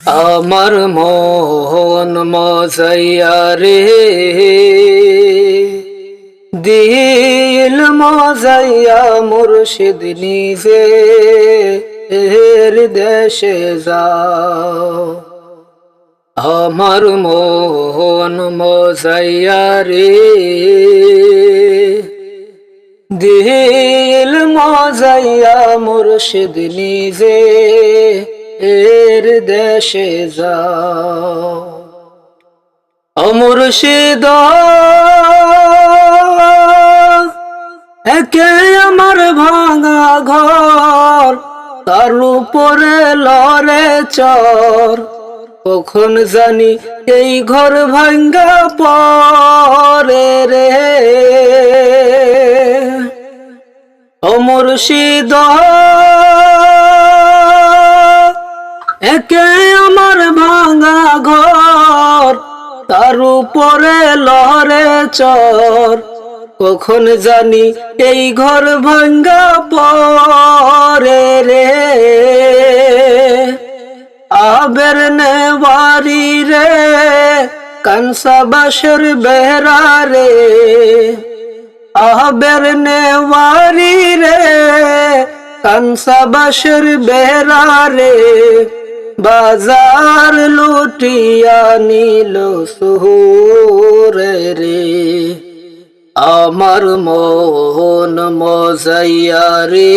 আমার মোহন মজাইয়া রে দিল মজাইয়া মুর্শিদ নিজে দেশে যাও আমার মোহন মজাইয়া রে দিল মজাইয়া মুর্শিদ নিজে এর দেশে যাও অমুর্শিদ একে আমার ভাঙা ঘর, তার উপরে লড়ে চর। কখন জানি এই ঘর ভাঙ্গা পরে রে। অমুর্শিদ একে আমার ভাঙা ঘর, তার উপরে লহরে চর। কখন জানি এই ঘর ভাঙ্গা পরে রে? আবের নেওয়ারি রে, কানসা বাসর বেহরা রে। আবের নেওয়ারি রে, কানসা বাসর বেহরা রে। বাজার লুটিয়া নিল সুহুরে রে। আমার মোহন মজাইয়া রে।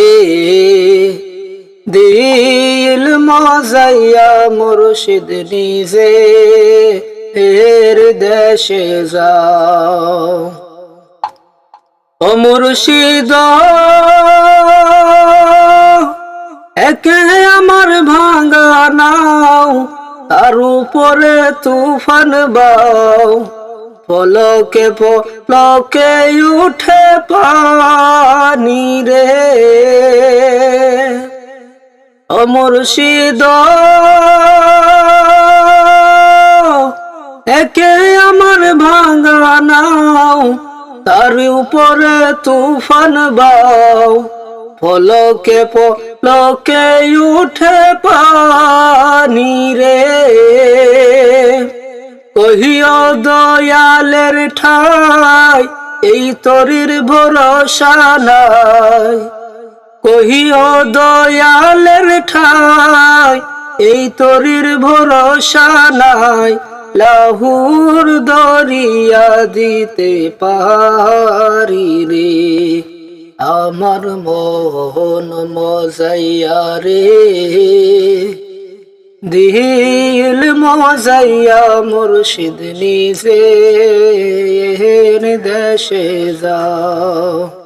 দিল মজাইয়া মুর্শিদ নিজে এর দেশে যাও। ও মুর্শিদ তার উপরে তুফান বাও পলকে পলকে উঠে পানি রে। অমর্ষিদ একে আমার ভাঙা নাও, তার উপরে তুফান বাও, ফলকে ফলকে উঠে পানি কহিও দয়ালের ঠাই, এই তরির ভরসা নাই। কহিও দয়ালের ঠাই, এই তরির ভরসা নাই। লাহুর দরিয়া দিতে পারি রে, আমার মোহন মজাইয়া রে। দিল মজাইয়া মুর্শিদ নিজে দেশে যাও।